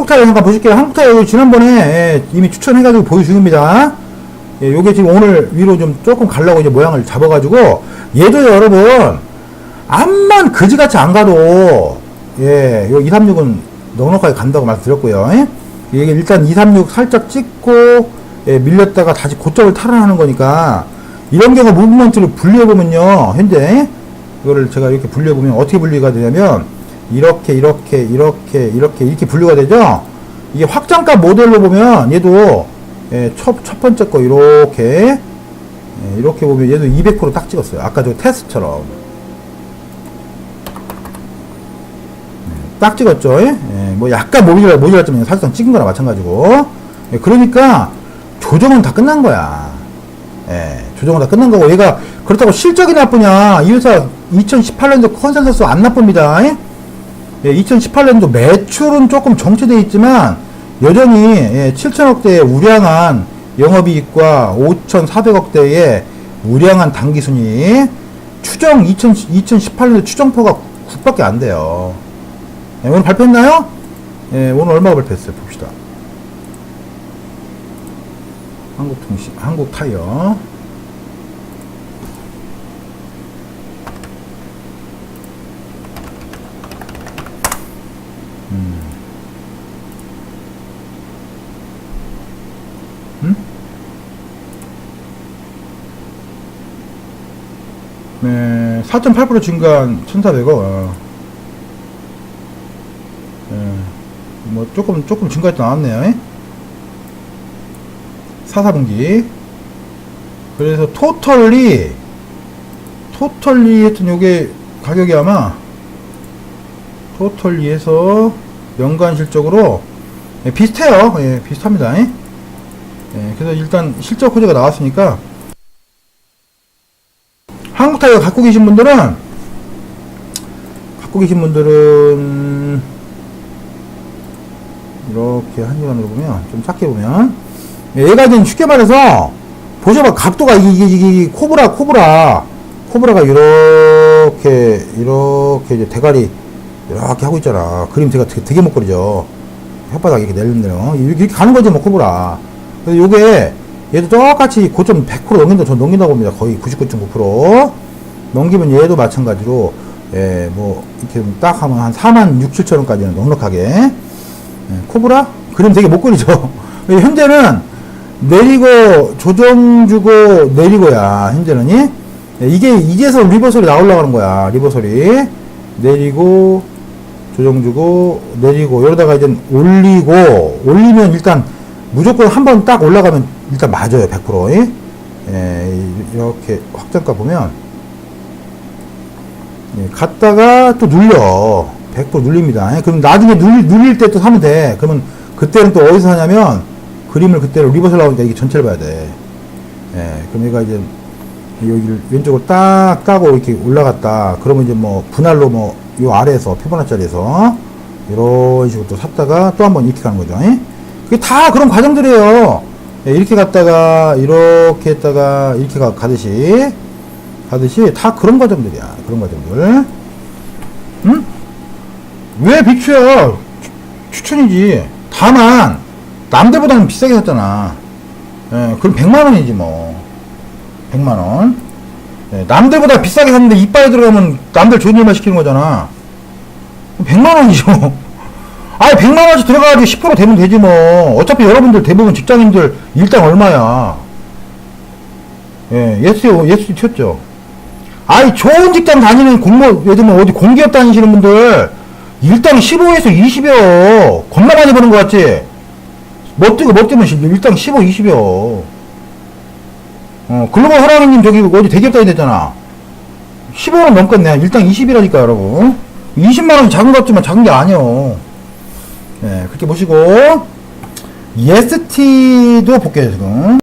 한국타이어 잠깐 보실게요. 한국타이어 지난번에 예, 이미 추천해가지고 보여주입니다. 예, 요게 지금 오늘 위로 좀 조금 가려고 이제 모양을 잡아가지고 얘도 여러분 암만 그지같이 안 가도 예, 요 236은 넉넉하게 간다고 말씀드렸고요. 예? 이게 일단 236 살짝 찍고 예, 밀렸다가 다시 고점을 탈환하는 거니까 이런 경우 무브먼트를 분리해 보면요. 현재 이거를 제가 이렇게 분리해 보면 어떻게 분리가 되냐면 이렇게 이렇게 이렇게 이렇게 이렇게 분류가 되죠. 이게 확장가 모델로 보면 얘도 예, 첫, 첫 번째 거 이렇게 예, 이렇게 보면 얘도 200%딱 찍었어요. 아까 저 테스트처럼 예, 딱 찍었죠. 예? 예, 뭐 약간 모자라 모자랐지만 사실상 찍은 거나 마찬가지고. 예, 그러니까 조정은 다 끝난 거야. 예, 조정은 다 끝난 거고 얘가 그렇다고 실적이 나쁘냐? 이 회사 2018년도 컨센서스 안 나쁩니다. 예? 예, 2018년도 매출은 조금 정체되어 있지만 여전히 예, 7천억대의 우량한 영업이익과 5,400억대의 우량한 당기순이 추정 2000, 2018년도 추정포가 9밖에 안 돼요. 예, 오늘 발표했나요? 예, 오늘 얼마 발표했어요? 봅시다. 한국통신, 한국타이어. 네, 4.8% 증가한 1,400억. 어. 예, 뭐 조금 조금 증가했다 나왔네요. 예? 4, 4분기. 그래서 토털리 토털리 하여튼 요게 가격이 아마 토털리에서 연간 실적으로 예, 비슷해요. 예, 비슷합니다. 예? 예, 그래서 일단 실적 호재가 나왔으니까 한국타이어 갖고 계신 분들은 갖고 계신 분들은 이렇게 한 시간으로 보면 좀 작게 보면 얘가 지금 쉽게 말해서 보셔봐. 각도가 이게, 이게, 이게, 코브라 코브라. 코브라가 이렇게 이렇게 이제 대가리 이렇게 하고 있잖아. 그림 제가 되게, 되게 못 그리죠. 혓바닥 이렇게 내리는데요 이렇게, 이렇게 가는 거지 뭐 코브라. 그래서 요게 얘도 똑같이 고점 100% 넘긴다, 저 넘긴다고 봅니다. 거의 99.9%. 넘기면 얘도 마찬가지로, 예, 뭐, 이렇게 딱 하면 한 4만 6, 7천 원까지는 넉넉하게. 예, 코브라? 그림 되게 못 그리죠. 현재는 내리고, 조정 주고, 내리고야, 현재는. 이? 예, 이게, 이제서 리버설이 하는 거야. 리버설이. 내리고, 조정 주고, 내리고, 이러다가 이제 올리고, 올리면 일단 무조건 한 번 딱 올라가면 일단 맞아요 100% 예? 예, 이렇게 확장가 보면 예, 갔다가 또 눌려. 100% 눌립니다. 예, 그럼 나중에 눌, 눌릴 때 또 사면 돼. 그러면 그때는 또 어디서 하냐면 그림을 그때로 리버설 나오니까 이게 전체를 봐야 돼. 예, 그럼 얘가 이제 여기를 왼쪽으로 딱 따고 이렇게 올라갔다. 그러면 이제 뭐 분할로 뭐 요 아래에서 피보나짜리에서 이런 식으로 또 샀다가 또 한번 이렇게 가는 거죠. 예? 그게 다 그런 과정들이에요. 예, 이렇게 갔다가 이렇게 했다가 이렇게 가, 가듯이 가듯이 다 그런 과정들이야. 그런 과정들. 응? 왜 빅추야? 추, 천이지. 다만 남들보다는 비싸게 샀잖아. 예, 그럼 100만 원이지 뭐. 100만 원. 예, 남들보다 비싸게 샀는데 이빨에 들어가면 남들 좋은 일만 시키는 거잖아. 100만 원이죠. 아니 100만 원씩 들어가가지고 10% 되면 되지 뭐. 어차피 여러분들 대부분 직장인들 일당 얼마야? 예 예스 예스 튀었죠 아니 좋은 직장 다니는 공무 예를 들면 어디 공기업 다니시는 분들 일당 15에서 20여 겁나 많이 버는 것 같지? 뭐 뜨고 뭐 뜨면 일당 15, 20여 어 글로벌 호랑이님 저기 어디 대기업 다니랬잖아. 15는 넘겠네. 일당 20이라니까 여러분. 20만원 작은 것 같지만 작은 게 아니여 예, 그렇게 보시고, 예스티도 볼게요, 지금.